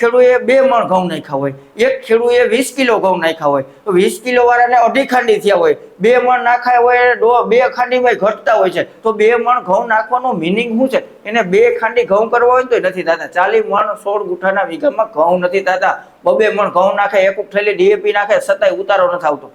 ખેડૂએ બે મણ ઘઉં નાખ્યા હોય, એક ખેડૂએ વીસ કિલો ઘઉં નાખ્યા હોય, તો વીસ કિલો વાળાને અઢી ખાંડી થયા હોય. બે મણ નાખાય હોય બે ખાંડીમાં ઘટતા હોય છે. તો બે મણ ઘઉં નાખવાનું મિનિંગ શું છે? એને બે ખાંડી ઘઉં કરવા હોય તો નથી થતા. ચાલી મણ સોળ ગુઠાના વીઘામાં ઘઉં નથી થતા. બબે મણ ઘઉં નાખે, એક ઉઠેલી ડીએપી નાખે, છતાંય ઉતારો નથી આવતો.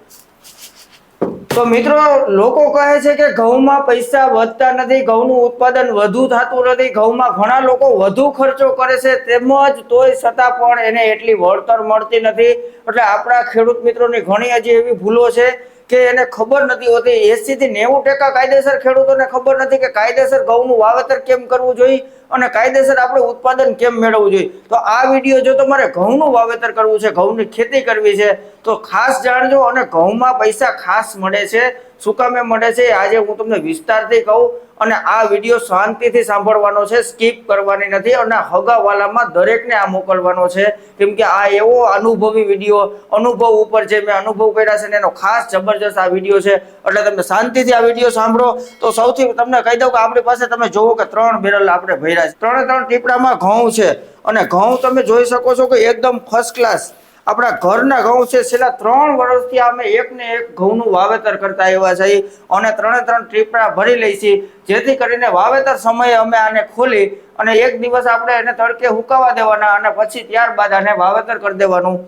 તો મિત્રો, લોકો કહે છે કે ઘઉંમાં પૈસા વધતા નથી, ઘઉંનું ઉત્પાદન વધુ થતું નથી, ઘઉંમાં ઘણા લોકો વધુ ખર્ચો કરે છે, તેમજ તોય છતાં પણ એને એટલી વળતર મળતી નથી. એટલે આપણા ખેડૂત મિત્રોની ઘણી હજી એવી ભૂલો છે કે એને ખબર નથી હોતી. એસી થી નેવું ટકા કાયદેસર ખેડૂતોને ખબર નથી કે કાયદેસર ઘઉંનું વાવેતર કેમ કરવું જોઈએ? અને કાયદેસર આપણે ઉત્પાદન કેમ મેળવવું જોઈએ? તો આ વીડિયો જો તમારે ઘઉંનું વાવેતર કરવું છે, ઘઉંની ખેતી કરવી છે, તો ખાસ જાણજો અને ઘઉંમાં પૈસા ખાસ મળે છે. શું કામે મળે છે આજે હું તમને વિસ્તારથી કહું અને આ વીડિયો શાંતિથી સાંભળવાનો છે, સ્કીપ કરવાની નથી અને હગાવાલામાં દરેકને આ મોકલવાનો છે. કેમ કે આ એવો અનુભવી વીડિયો, અનુભવ ઉપર જે મેં અનુભવ કર્યા છે ને એનો ખાસ જબરજસ્ત આ વીડિયો છે. એટલે તમે શાંતિથી આ વીડિયો સાંભળો. તો સૌથી તમને કહી દઉં કે આપણી પાસે તમે જોવો કે ત્રણ બેરલ આપણે ભર્યા છે ત્રણે ત્રણ ટીપડામાં ઘઉં છે. અને ઘઉં તમે જોઈ શકો છો કે એકદમ ફર્સ્ટ ક્લાસ આપણા ઘરના ઘઉં છે. છેલ્લા ત્રણ વર્ષથી અમે એક ને એક ઘઉંનું વાવેતર કરતા એવા છે. અને ત્રણે ત્રણ ટીપડા ભરી લઈ છીએ જેથી કરીને વાવેતર સમયે અમે આને ખોલી અને એક દિવસ આપણે એને તડકે હુકાવા દેવાના અને પછી ત્યારબાદ આને વાવેતર કરી દેવાનું.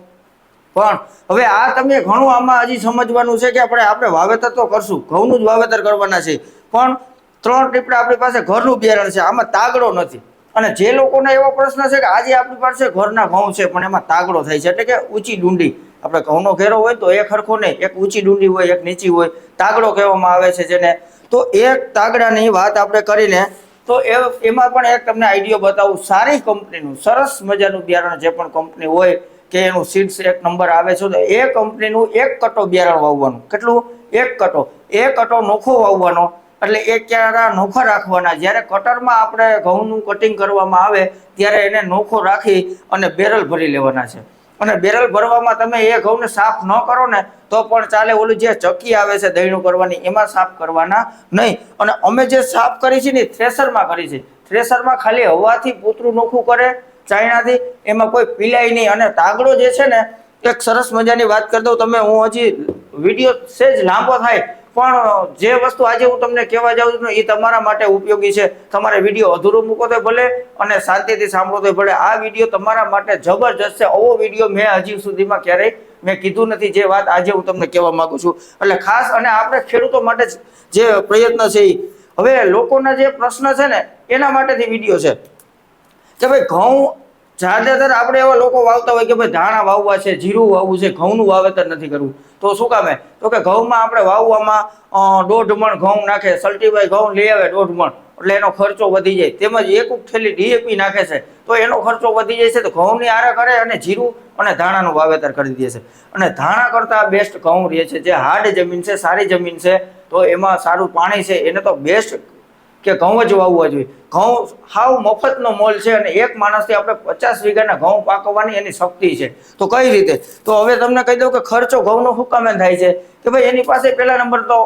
પણ હવે આ તમે ઘણું આમાં હજી સમજવાનું છે કે આપણે આપણે વાવેતર તો કરશું. ઘઉંનું જ વાવેતર કરવાના છે. પણ ત્રણ ટીપડા આપણી પાસે ઘરનું બિયારણ છે, આમાં તાગડો નથી. અને જે લોકોને એવો પ્રશ્ન છે કે આજે આપણી પાસે ઘરના ઘઉં છે, પણ એમાં તાગડો થાય છે, એટલે કે ઊંચી ડુંડી. આપણે ઘઉંનો ઘેરો હોય તો એક હરખો નહીં, એક ઊંચી ડુંડી હોય, એક નીચી હોય, તાગડો કહેવામાં આવે છે જેને. તો એક તાગડાની વાત આપણે કરીને, તો એ, એમાં પણ એક તમને આઈડિયો બતાવું. સારી કંપનીનું, સરસ મજાનું બિયારણ જે પણ કંપની હોય, કે એનું સીડ્સ એક નંબર આવે છે, તો એ કંપનીનું એક કટો બિયારણ વાવવાનું. કેટલું? એક કટો. એ કટો નોખો વાવવાનો. એટલે એ ક્યારા નોખા રાખવાના. જ્યારે કટરમાં આપણે ઘઉંનું કટિંગ કરવામાં આવે, ત્યારે એને નોખો રાખી અને બેરલ ભરી લેવાના છે. અને બેરલ ભરવામાં તમે એ ઘઉંને સાફ ન કરો ને, તો પણ ચાલે ઓલું જે ચક્કી આવે છે દહીણું કરવાની, એમાં સાફ કરવાના નહીં. અને અમે જે સાફ કરી છે ને થ્રેસરમાં કરી છે. થ્રેસરમાં ખાલી હવાથી પૂતરું નોખું કરે ચાઇનાથી એમાં કોઈ પીલાય નહીં. અને તાગડો જે છે ને, એક સરસ મજાની વાત કરી દઉં, તમે હું હજી વીડિયો સેજ લાંબો થાય પણ જે વસ્તુ આજે હું તમને કહેવા જાઉં છું એ તમારા માટે ઉપયોગી છે. તમારે વીડિયો અધૂરો મૂકો તો ભલે અને શાંતિથી સાંભળો તો ભલે. આ વીડિયો તમારા માટે જબરજસ્ત છે. આવો વીડિયો મેં હજી સુધીમાં ક્યારેય મેં કીધું નથી. જે વાત આજે હું તમને કહેવા માંગુ છું. એટલે ખાસ અને આપણે ખેડૂતો માટે જ જે પ્રયત્ન છે એ હવે લોકોના જે પ્રશ્ન છે ને, એના માટેથી વીડિયો છે. કે ભાઈ ઘઉં જ્યાદાતર આપણે એવા લોકો વાવતા હોય કે ભાઈ ધાણા વાવવા છે, જીરું વાવવું છે, ઘઉંનું વાવેતર નથી કરવું. તો શું કામે તો કે ઘઉંમાં આપણે વાવવામાં દોઢ મણ ઘઉં નાખે, સલ્ટીભાઈ ઘઉં લઈ આવે દોઢ મણ એટલે એનો ખર્ચો વધી જાય. તેમજ એક થેલી ડીએપી નાખે છે, તો એનો ખર્ચો વધી જાય છે, તો ઘઉંની આરે કરે અને જીરું અને ધાણાનું વાવેતર કરી દે છે. અને ધાણા કરતાં બેસ્ટ ઘઉં રહે છે, જે હાર્ડ જમીન છે, સારી જમીન છે, તો એમાં સારું પાણી છે, એને તો બેસ્ટ કે ઘઉં જ વાવવા જોઈએ. ઘઉં હાવ મફતનો મોલ છે અને એક માણસથી આપણે પચાસ વીઘાના ઘઉં પાકવાની એની શક્તિ છે. તો કઈ રીતે? તો હવે તમને કહી દઉં કે ખર્ચો ઘઉંનો શું થાય છે? કે ભાઈ એની પાસે પહેલા નંબર તો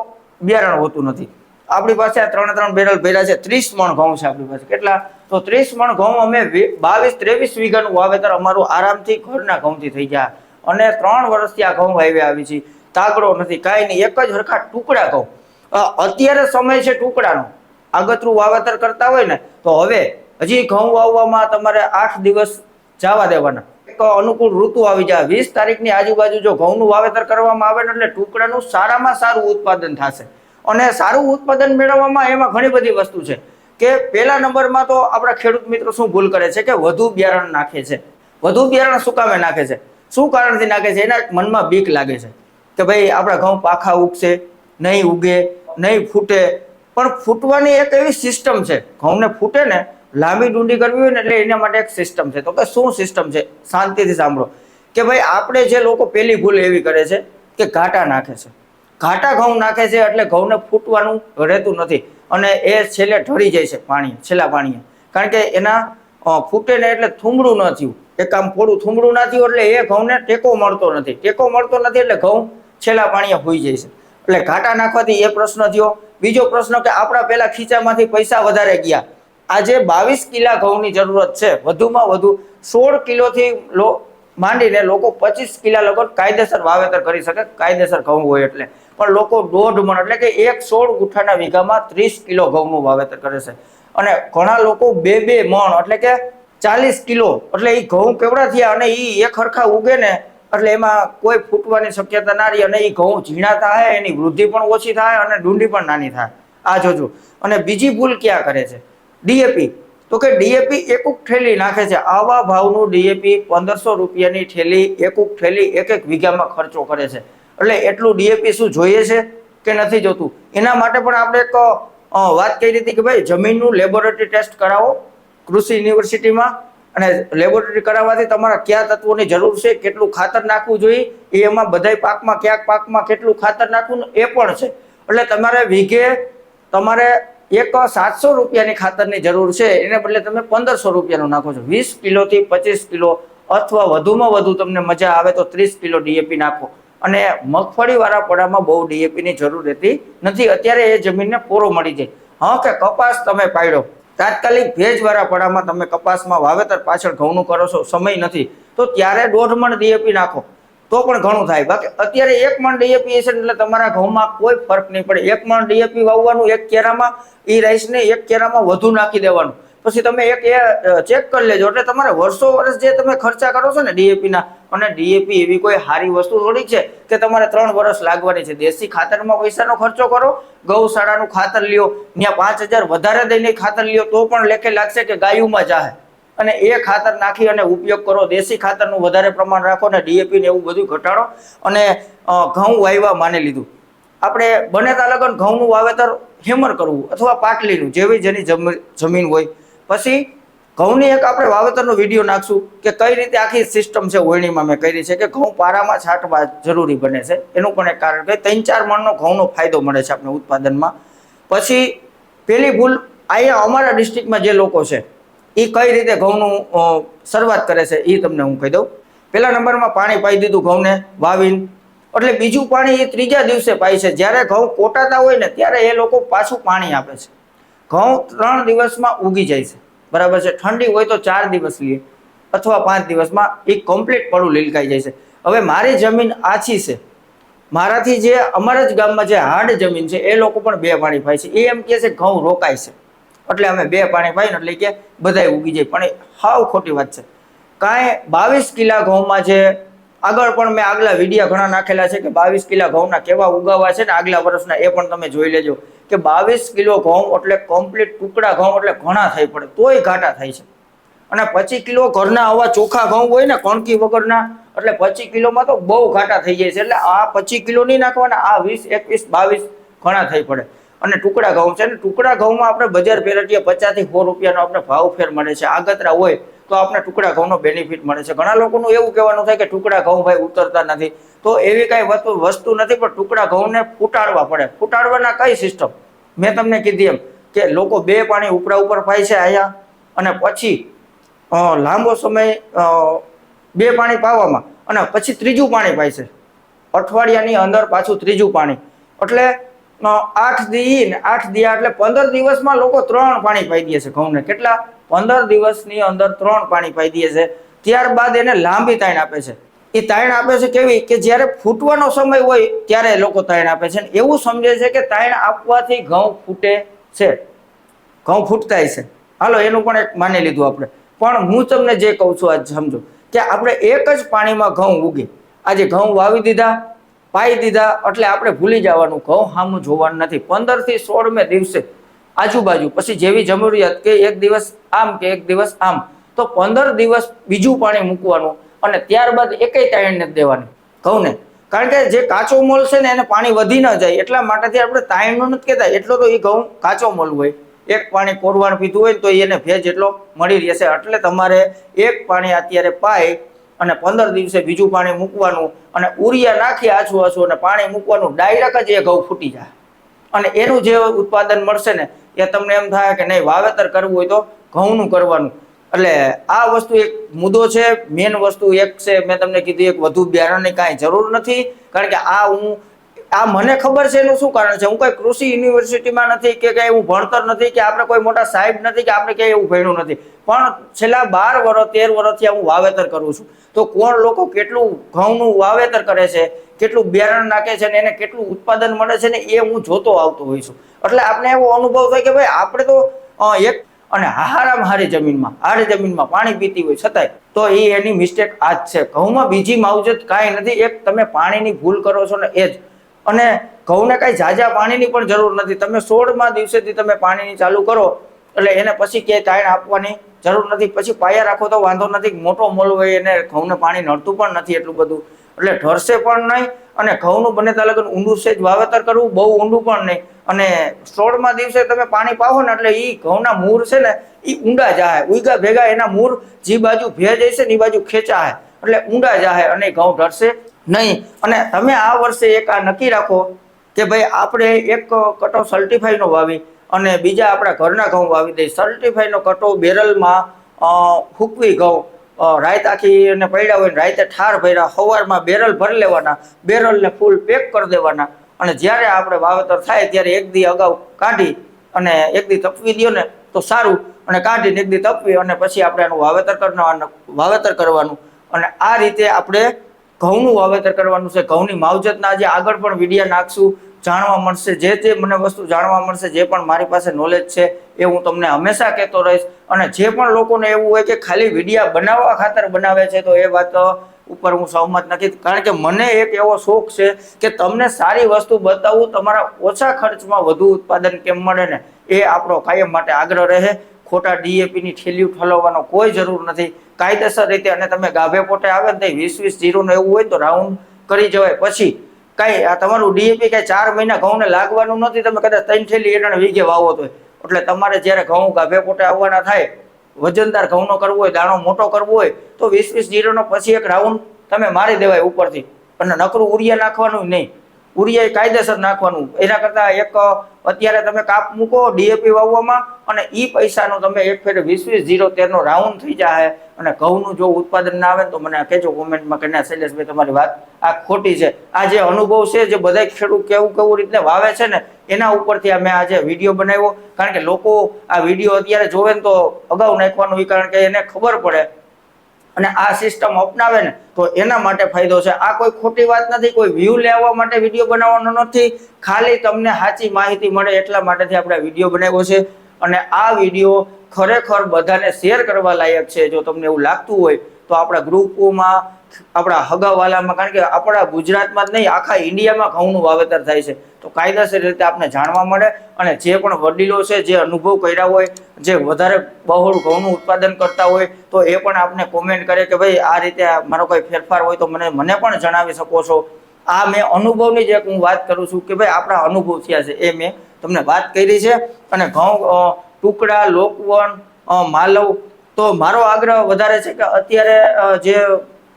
બિયારણ હોતું નથી. આપણી પાસે આ ત્રણ ત્રણ બેરલ ભર્યા છે. ત્રીસ મણ ઘઉં છે આપણી પાસે. કેટલા? તો ત્રીસ મણ ઘઉં અમે બાવીસ, ત્રેવીસ વીઘાનું વાવેતર અમારું આરામથી ઘરના ઘઉંથી થઈ ગયા. અને ત્રણ વર્ષથી આ ઘઉં વાવ્યા આવી છે. તાગડો નથી. કાંઈ નહીં. એક જ હરખા ટુકડા ઘઉં. અત્યારે સમય છે ટુકડાનો. આગતરું વાવેતર કરતા હોય ને, તો હવે હજી ઘઉં વાવવામાં તમારે આઠ દિવસ જવા દેવાના. એક અનુકૂળ ઋતુ આવી જાય. વીસ તારીખની આજુબાજુ જો ઘઉંનું વાવેતર કરવામાં આવે ને, એટલે ટુકડાનું સારામાં સારું ઉત્પાદન થશે. અને સારું ઉત્પાદન મેળવવામાં એમાં ઘણી બધી વસ્તુ છે. કે પહેલા નંબરમાં તો આપણા ખેડૂત મિત્રો શું ભૂલ કરે છે કે વધુ બિયારણ નાખે છે. વધુ બિયારણ શું કામે નાખે છે. શું કારણથી નાખે છે? એના મનમાં બીક લાગે છે. કે ભાઈ આપણા ઘઉં પાખા ઉગશે, નહીં ઉગે, નહીં ફૂટે પણ ફૂટવાની એક એવી સિસ્ટમ છે. ઘઉંને ફૂટે ને લાંબી ડુંડી કરવી હોય ને એટલે એના માટે એક સિસ્ટમ છે. તો કે શું સિસ્ટમ છે? શાંતિથી સાંભળો. કે ભાઈ આપણે જે લોકો પહેલી ભૂલ એવી કરે છે કે ઘાટા નાખે છે. ઘાટા ઘઉં નાખે છે એટલે ઘઉંને ફૂટવાનું રહેતું નથી. અને એ છેલ્લે ઢળી જાય છે પાણી, છેલ્લા પાણીએ. કારણ કે એના ફૂટે ને એટલે થૂમડું ન થયું. એક આમ થોડું થૂમડું ના થયું એટલે એ ઘઉંને ટેકો મળતો નથી. ટેકો મળતો નથી એટલે ઘઉં છેલ્લા પાણીએ હોઈ જાય છે. એટલે ઘાટા નાખવાથી એ પ્રશ્ન થયો બીજો પ્રશ્ન કે આપણા પેલા ખીચામાંથી પૈસા વધારે ગયા. આજે બાવીસ કિલા ઘઉંની જરૂરત છે. વધુમાં વધુ સોળ કિલોથી લો માંડીને લોકો પચીસ કિલા લગન કાયદેસર વાવેતર કરી શકે, કાયદેસર ઘઉં હોય એટલે. પણ લોકો દોઢ મણ એટલે કે એક સોળ ગુઠાના વીઘામાં ત્રીસ કિલો ઘઉંનું વાવેતર કરે છે. અને ઘણા લોકો બે બે મણ એટલે કે ચાલીસ કિલો, એટલે એ ઘઉં કેવડા થયા અને એ એક હરખા ઉગે ને એટલે એમાં કોઈ ફૂટવાની શક્યતા ના રહી અને એ ઘઉં ઝીણા થાય, એની વૃદ્ધિ પણ ઓછી થાય અને ડુંડી પણ નાની થાય. આ જોજો. અને બીજી ભૂલ ક્યાં કરે છે? ડીએપી તો કે ડીએપી એકુક ઠેલી નાખે છે. આવા ભાવનું ડીએપી પંદરસો રૂપિયાની ઠેલી એકુક ઠેલી એક એક વીઘામાં ખર્ચો કરે છે. એટલે એટલું ડીએપી શું જોઈએ છે કે નથી જોતું? એના માટે પણ આપણે એક વાત કરી હતી કે ભાઈ જમીનનું લેબોરેટરી ટેસ્ટ કરાવો કૃષિ યુનિવર્સિટીમાં. અને લેબોરેટરી કરાવવાથી તમારા કયા તત્વોની જરૂર છે, કેટલું ખાતર નાખવું જોઈએ, એ એમાં બધાય પાકમાં, ક્યાંક પાકમાં કેટલું ખાતર નાખવું એ પણ છે. એટલે તમારે વીઘે તમારે એક સાતસો રૂપિયાની ખાતરની જરૂર છે, એને બદલે તમે પંદરસો રૂપિયાનું નાખો છો. વીસ કિલોથી પચીસ કિલો અથવા વધુમાં વધુ તમને મજા આવે તો ત્રીસ કિલો ડીએપી નાખો. અને મગફળીવાળા પડામાં બહુ ડીએપીની જરૂર રહેતી નથી. અત્યારે એ જમીનને પૂરો મળી જાય. હા કે કપાસ તમે પાડ્યો. તાત્કાલિક ભેજવાળા પડામાં તમે કપાસમાં વાવેતર પાછળ ઘઉંનું કરો છો, સમય નથી. તો ત્યારે દોઢ મણ ડીએપી નાખો. તો પણ ઘણું થાય. બાકી અત્યારે એક મણ ડીએપી હશે એટલે તમારા ઘઉંમાં કોઈ ફરક નહીં પડે. એક મણ ડીએપી વાવવાનું એક કેરામાં એ રાઈસને એક કેરામાં વધુ નાખી દેવાનું. પછી તમે એક એ ચેક કરી લેજો. એટલે તમારે વર્ષો વર્ષ જે તમે ખર્ચા કરો છો ને ડીએપીના અને ડીએપી એવી કોઈ સારી વસ્તુ થોડી છે કે તમારે ત્રણ વર્ષ લાગવાની છે. દેશી ખાતરમાં પૈસાનો ખર્ચો કરો, ગૌશાળાનું ખાતર લ્યો ત્યાં પાંચ હજાર વધારે દઈને ખાતર લ્યો, તો પણ લેખે લાગશે કે ગાયુમાં જાહે. અને એ ખાતર નાખી અને ઉપયોગ કરો. દેશી ખાતરનું વધારે પ્રમાણ રાખો અને ડીએપી ને એવું બધું ઘટાડો. અને ઘઉં વાવવા માની લીધું. આપણે બને ત્યાં લગન ઘઉંનું વાવેતર હેમર કરવું અથવા પાટલીનું, જેવી જેની જમી- જમીન હોય. પછી ઘઉંની એક આપણે વાવેતરનો વીડિયો નાખશું કે કઈ રીતે આખી સિસ્ટમ છે ઓળણીમાં મેં કરી છે કે ઘઉં પારામાં છાંટવા જરૂરી બને છે. એનું પણ એક કારણ કે ત્રણ ચાર મણનો ઘઉંનો ફાયદો મળે છે આપણે ઉત્પાદનમાં. પછી પેલી ભૂલ, અહીંયા અમારા ડિસ્ટ્રિક્ટમાં જે લોકો છે એ કઈ રીતે ઘઉંનું શરૂઆત કરે છે એ તમને હું કહી દઉં. પહેલા નંબરમાં પાણી પાઈ દીધું ઘઉંને, વાવીને. એટલે બીજું પાણી એ ત્રીજા દિવસે પાય છે. જ્યારે ઘઉં કોટાતા હોય ને, ત્યારે એ લોકો પાછું પાણી આપે છે. ઘઉં ત્રણ દિવસમાં ઉગી જાય છે. બરાબર છે? ઠંડી હોય તો ચાર દિવસ લઈએ અથવા પાંચ દિવસમાં એ કમ્પ્લીટ પડું લીલકાઈ જાય છે. હવે મારી જમીન આછી છે. મારાથી જે અમારા જ ગામમાં જે હાર્ડ જમીન છે, એ લોકો પણ બે પાણી પાય છે. એ એમ કહે છે, ઘઉં રોકાય છે. એટલે અમે બે પાણી પાઈને એટલે કે બધાય ઉગી જાય. પણ હાવ ખોટી વાત છે. કાંઈ બાવીસ કિલા ઘઉંમાં છે આગળ પણ મેં આગલા વિડીયા ઘણા નાખેલા છે કે બાવીસ કિલા ઘઉંના કેવા ઉગાવા છે ને આગલા વર્ષના એ પણ તમે જોઈ લેજો કે બાવીસ કિલો ઘઉં એટલે કમ્પ્લીટ ટુકડા ઘઉં એટલે ઘણા થઈ પડે, તોય ઘાટા થાય છે. અને પચીસ કિલો ઘરના આવા ચોખા ઘઉં હોય ને કણકી વગરના, એટલે પચીસ કિલોમાં તો બહુ ઘાટા થઈ જાય છે. એટલે આ પચીસ કિલો નહીં નાખવાના, આ વીસ, એકવીસ, બાવીસ ઘણા થઈ પડે. અને ટુકડા ઘઉં છે ને ટુકડા ઘઉંમાં આપણે બજાર પેરટીએ પચાસથી સો રૂપિયાનો આપણે ભાવ ફેર મળે છે. આગતરા હોય તો આપણે ટુકડા ઘઉંનો બેનિફિટ મળે છે. ઘણા લોકોનું એવું કહેવાનું થાય કે ટુકડા ઘઉં ભાઈ ઉતરતા નથી. તો એવી કાંઈ વસ્તુ વસ્તુ નથી, પણ ટુકડા ઘઉંને ફૂટાડવા પડે. ફૂટાડવાના કઈ સિસ્ટમ મેં તમને કીધી એમ કે લોકો બે પાણી ઉપરા ઉપર પાય છે અહીંયા અને પછી લાંબો સમય બે પાણી પાવામાં અને પછી ત્રીજું પાણી પાય છે. અઠવાડિયાની અંદર પાછું ત્રીજું પાણી. એટલે આઠ દી ને આઠ દિયા એટલે પંદર દિવસમાં લોકો ત્રણ પાણી પાઈ દે છે ઘઉંને. કેટલા? પંદર દિવસની અંદર ત્રણ પાણી પાઈ દે છે. ત્યારબાદ એને લાંબી તાણ આપે છે. એ તાણ આપે છે કેવી? કે જ્યારે ફૂટવાનો સમય હોય ત્યારે લોકો તાણ આપે છે. એવું સમજે છે કે તાણ આપવાથી ઘઉં ફૂટે છે. ઘઉં ફૂટતાય છે. હાલો, એનું પણ એક માની લીધું આપણે. પણ હું તમને જે કહું છું આજ સમજો. કે આપણે એક જ પાણીમાં ઘઉં ઉગે. આજે ઘઉં વાવી દીધા. પાઈ દીધા એટલે આપણે ભૂલી જવાનું ઘઉં સામું જોવાનું નથી. પંદરથી સોળમે દિવસે આજુબાજુ, પછી જેવી જરૂરિયાત કે એક દિવસ આમ કે એક દિવસ આમ, તો પંદર દિવસ બીજું પાણી મૂકવાનું અને ત્યારબાદ એકેય તાયણને દેવાનું. ઘઉંને કારણ કે જે કાચો મોલ છે ને, એને પાણી વધી ન જાય, એટલા માટેથી આપણે તાયણનું નથી કહેતા. એટલો તો એ ઘઉં કાચો મોલ હોય. એક પાણી કોરવાનું પીધું હોય તો એને ભેજ એટલો મળી રહેશે. એટલે તમારે એક પાણી અત્યારે પાય અને પંદર દિવસે બીજું પાણી મૂકવાનું અને ઉરિયા નાખી આછું આછું અને પાણી મૂકવાનું ડાયરેક્ટ જ એ ઘઉં ફૂટી જાય. અને એનું જે ઉત્પાદન મળશે ને, એ તમને એમ થાય કે નહીં, વાવેતર કરવું હોય તો ઘઉંનું કરવાનું. એટલે આ વસ્તુ એક મુદ્દો છે મેન વસ્તુ એક છે, મેં તમને કીધું એક વધુ બિયારણની કાંઈ જરૂર નથી, કારણ કે આ હું આ મને ખબર છે એનું શું કારણ છે? હું કોઈ કૃષિ યુનિવર્સિટીમાં નથી કે કઈ હું ભણતર નથી કે આપણે કોઈ મોટા સાહેબ નથી કે આપણે ક્યાંય એવું ભણ્યું નથી. પણ છેલ્લા બાર વર્ષ તેર વર્ષથી હું વાવેતર કરું છું. તો કોણ લોકો કેટલું ઘઉંનું વાવેતર કરે છે, કેટલું બિયારણ નાખે છે ને એને કેટલું ઉત્પાદન મળે છે ને એ હું જોતો આવતો હોઈ છું. એટલે આપણે એવો અનુભવ થાય કે ભાઈ આપણે તો એક અને હારામાં હારી જમીનમાં હારી જમીનમાં પાણી પીતી હોય છતાંય, તો એ એની મિસ્ટેક આ જ છે. ઘઉંમાં બીજી માવજત કાંઈ નથી. એક તમે પાણીની ભૂલ કરો છો ને એ જ. અને ઘઉંને કાંઈ ઝાઝા પાણીની પણ જરૂર નથી. તમે સોળમાં દિવસેથી તમે પાણીની ચાલુ કરો, એટલે એને પછી ક્યાંય તાણ આપવાની જરૂર નથી. પછી પાયા રાખો તો વાંધો નથી. મોટો મોલ હોય એને ઘઉંને પાણી નડતું પણ નથી એટલું બધું. એટલે ઢળશે પણ નહીં અને ઘઉંનું બને ત્યાં લગન ઊંડું છે જ વાવેતર કરવું, બહુ ઊંડું પણ નહીં. અને સોળમાં દિવસે તમે પાણી પાવો ને એટલે એ ઘઉંના મૂળ છે ને એ ઊંડા જાય ઉઈગા ભેગા એના મૂળ જે બાજુ ભેજ હશે ને એ બાજુ ખેંચાય એટલે ઊંડા જાય અને ઘઉં ઢળશે. નહીં. અને તમે આ વર્ષે એક આ નક્કી રાખો કે ભાઈ આપણે એક કટો સર્ટિફાઈનો વાવી અને બીજા આપણા ઘરના ઘઉં વાવી દઈએ. સર્ટિફાઈનો કટો બેરલમાં હૂકવી ઘઉં. અ, આખી એને પડ્યા હોય ને રાઈતે ઠાર ભર્યા સવારમાં બેરલ ભરી લેવાના બેરલને ફૂલ પેક કરી દેવાના. અને જ્યારે આપણે વાવેતર થાય ત્યારે એક દી અગાઉ કાઢી અને એક દી તપવી દો ને તો સારું. અને કાઢીને એક દી તપવી અને પછી આપણે એનું વાવેતર કરવાનું વાવેતર કરવાનું. અને આ રીતે આપણે ઘઉંનું વાવેતર કરવાનું છે. ઘઉંની માવજતના આજે આગળ પણ વિડીયા નાખશું. જાણવા મળશે જે જે મને વસ્તુ જાણવા મળશે, જે પણ મારી પાસે નોલેજ છે એ હું તમને હંમેશા કહેતો રહીશ. અને જે પણ લોકોને એવું હોય કે ખાલી વિડીયા બનાવવા ખાતર બનાવે છે, તો એ વાત ઉપર હું સહમત નથી. કારણ કે મને એક એવો શોખ છે કે તમને સારી વસ્તુ બતાવું, તમારા ઓછા ખર્ચમાં વધુ ઉત્પાદન કેમ મળે ને એ આપણો કાયમ માટે આગ્રહ રહે. ખોટા ડીએપીની ઠેલી ઠલવવાનો કોઈ જરૂર નથી. કાયદેસર રીતે અને તમે ગાભે પોટે આવે ને તો વીસ વીસ જીરોનું એવું હોય તો રાઉન્ડ કરી જવાય. પછી કાંઈ આ તમારું ડીએપી કાંઈ ચાર મહિના ઘઉંને લાગવાનું નથી. તમે કદાચ ત્રણ થેલી એરણ વીઘે વાવો તો. એટલે તમારે જ્યારે ઘઉં ગાભે પોટે આવવાના થાય, વજનદાર ઘઉંનો કરવો હોય, દાણો મોટો કરવો હોય, તો વીસ વીસ જીરોનો પછી એક રાઉન્ડ તમે મારી દેવાય ઉપરથી. અને નકરું ઉરિયા નાખવાનું નહીં. ઉરિયા એ કાયદેસર નાખવાનું. એના કરતાં એક, અત્યારે તમે કાપ મૂકો ડીએપી વાવવામાં અને એ પૈસાનો તમે એક ફેર વીસ વીસ જીરો તેરનો રાઉન્ડ થઈ જાય અને ઘઉંનું જો ઉત્પાદન ના આવે તો મને કહેજો કોમેન્ટમાં કે ના, શૈલેષભાઈ, તમારી વાત આ ખોટી છે. આ જે અનુભવ છે, જે બધા ખેડૂત કેવું કેવું રીતે વાવે છે ને, એના ઉપરથી અમે આજે વીડિયો બનાવ્યો. કારણ કે લોકો આ વીડિયો અત્યારે જોવે ને તો અગાઉ નાખવાનું એ કારણ કે એને ખબર પડે. અને આ સિસ્ટમ અપનાવે ને, તો એના માટે ફાયદો છે. આ કોઈ ખોટી વાત નથી, કોઈ વ્યૂ લેવા માટે વીડિયો બનાવવાનો નથી. ખાલી તમને સાચી માહિતી મળે એટલા માટેથી આપણે વીડિયો બનાવ્યો છે. અને આ વીડિયો ખરેખર બધાને શેર કરવા લાયક છે. જો તમને એવું લાગતું હોય, તો આપણા ગ્રુપોમાં આપણા હગાવાલામાં કારણ કે આપણા ગુજરાતમાં જ નહીં, આખા ઇન્ડિયામાં ઘઉંનું વાવેતર થાય છે. તો કાયદેસર રીતે આપણે જાણવા મળે અને જે પણ વડીલો છે, જે અનુભવ કર્યા હોય, જે વધારે બહોળ ઘઉંનું ઉત્પાદન કરતા હોય, તો એ પણ આપણે કોમેન્ટ કરે કે ભાઈ, આ રીતે મારો કોઈ ફેરફાર હોય તો મને મને પણ જણાવી શકો છો. આ મેં અનુભવની જે એક હું વાત કરું છું કે ભાઈ, આપણા અનુભવ થયા છે. એ મેં તમને વાત કરી છે. અને ઘઉં ટુકડા, લોકવન માલવ, તો મારો આગ્રહ વધારે છે કે અત્યારે જે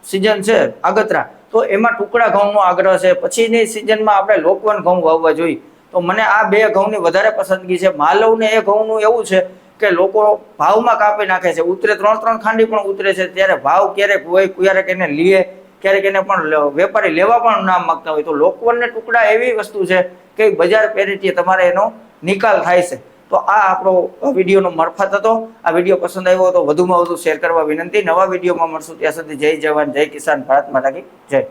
સિઝન છે, આગતરા. તો એમાં ટુકડા ઘઉંનો આગ્રહ છે. પછીની સિઝનમાં આપણે લોકવન ઘઉં વાવવા જોઈએ. તો મને આ બે ઘઉંની વધારે પસંદગી છે. માલવને એ ઘઉંનું એવું છે કે લોકો ભાવમાં કાપી નાખે છે. ઉતરે ત્રણ ત્રણ ખાંડી પણ ઉતરે છે. ત્યારે ભાવ ક્યારેક હોય, ક્યારેક એને લીએ ક્યારેક એને પણ વેપારી લેવા પણ ના માગતા હોય. તો લોકવનને ટુકડા એવી વસ્તુ છે કે બજાર પેરિટીએ તમારે એનો નિકાલ થાય છે. તો આ આપણો વિડીયોનો મરફત હતો. આ વીડિયો પસંદ આવ્યો તો વધુમાં વધુ શેર કરવા વિનંતી. નવા વિડીયોમાં મળશું. ત્યાં સુધી જય જવાન, જય કિસાન, ભારત માતા કી જય.